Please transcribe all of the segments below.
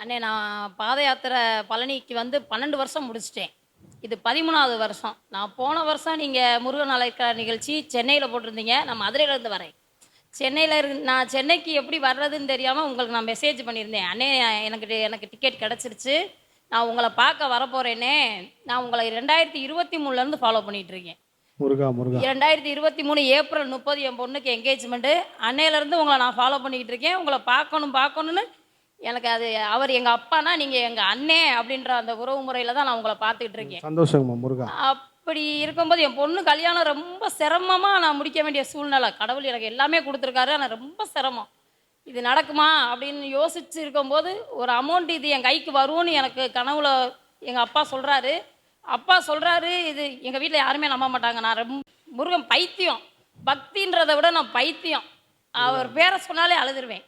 அண்ணே நான் பாத யாத்திரை பழனிக்கு வந்து பன்னெண்டு வருஷம் முடிச்சிட்டேன். இது பதிமூணாவது வருஷம். நான் போன வருஷம் நீங்கள் முருகன் அழைக்கிற நிகழ்ச்சி சென்னையில் போட்டிருந்தீங்க. நான் மதுரையிலேருந்து வரேன். சென்னையில் இரு நான் சென்னைக்கு எப்படி வர்றதுன்னு தெரியாமல் உங்களுக்கு நான் மெசேஜ் பண்ணியிருந்தேன். அண்ணே எனக்கு எனக்கு டிக்கெட் கிடச்சிருச்சு. நான் உங்களை பார்க்க வரப்போகிறேனே நான் உங்களை ரெண்டாயிரத்தி இருபத்தி மூணுலேருந்து ஃபாலோ பண்ணிகிட்டு இருக்கேன். முருகா முருகா. ரெண்டாயிரத்தி இருபத்தி மூணு ஏப்ரல் முப்பது என் பொண்ணுக்கு என்கேஜ்மெண்ட்டு அன்னையிலேருந்து உங்களை நான் ஃபாலோ பண்ணிக்கிட்டு இருக்கேன். உங்களை பார்க்கணும் பார்க்கணுன்னு எனக்கு அது அவர் எங்கள் அப்பானா நீங்கள் எங்கள் அண்ணே அப்படின்ற அந்த உறவு முறையில் தான் நான் உங்களை பார்த்துக்கிட்டு இருக்கேன். சந்தோஷங்கம்மா முருகா. அப்படி இருக்கும்போது என் பொண்ணு கல்யாணம் ரொம்ப சிரமமாக நான் முடிக்க வேண்டிய சூழ்நிலை. கடவுள் எனக்கு எல்லாமே கொடுத்துருக்காரு ஆனால் ரொம்ப சிரமம். இது நடக்குமா அப்படின்னு யோசிச்சு இருக்கும்போது ஒரு அமௌண்ட் இது என் கைக்கு வரும்னு எனக்கு கனவுல எங்கள் அப்பா சொல்கிறாரு அப்பா சொல்கிறாரு இது எங்கள் வீட்டில் யாருமே நம்ப மாட்டாங்க. நான் ரொம்ப முருகன் பைத்தியம். பக்தின்றதை விட நான் பைத்தியம். அவர் பேரை சொன்னாலே அழுதுருவேன்.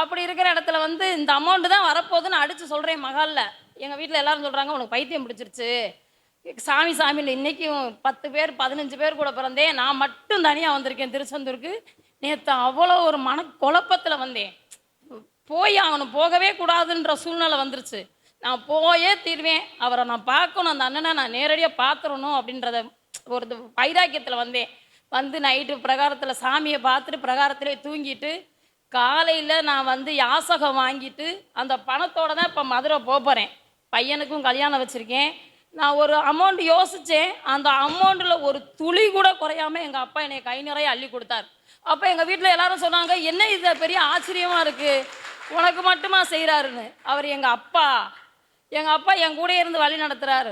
அப்படி இருக்கிற இடத்துல வந்து இந்த அமௌண்ட்டு தான் வரப்போகுதுன்னு அடித்து சொல்கிறேன் மகாலில் எங்கள் வீட்டில் எல்லாரும் சொல்கிறாங்க உனக்கு பைத்தியம் பிடிச்சிருச்சு. சாமி சாமியில் இன்றைக்கும் பத்து பேர் பதினஞ்சு பேர் கூட பிறந்தேன். நான் மட்டும் தனியாக வந்திருக்கேன் திருச்செந்தூருக்கு. நேற்று அவ்வளோ ஒரு மன குழப்பத்தில் வந்தேன். போய் அவனும் போகவே கூடாதுன்ற சூழ்நிலை வந்துருச்சு. நான் போயே தீர்வேன். அவரை நான் பார்க்கணும் அந்த அண்ணனை நான் நேரடியாக பார்த்துடணும் அப்படின்றத ஒரு வைராக்கியத்தில் வந்தேன். வந்து நைட்டு பிரகாரத்தில் சாமியை பார்த்துட்டு பிரகாரத்திலே தூங்கிட்டு காலையில் நான் வந்து யாசகம் வாங்கிட்டு அந்த பணத்தோட தான் இப்போ மதுரை போக போகிறேன் பையனுக்கும் கல்யாணம் வச்சுருக்கேன். நான் ஒரு அமௌண்ட் யோசித்தேன் அந்த அமௌண்ட்டில் ஒரு துளி கூட குறையாம எங்கள் அப்பா என்னை கை நிறைய அள்ளி கொடுத்தார். அப்போ எங்கள் வீட்டில் எல்லாரும் சொன்னாங்க என்ன இது? பெரிய ஆச்சரியமாக இருக்குது உனக்கு மட்டுமா செய்கிறாருன்னு அவர் எங்கள் அப்பா எங்கள் அப்பா என் கூட இருந்து வழி நடத்துகிறாரு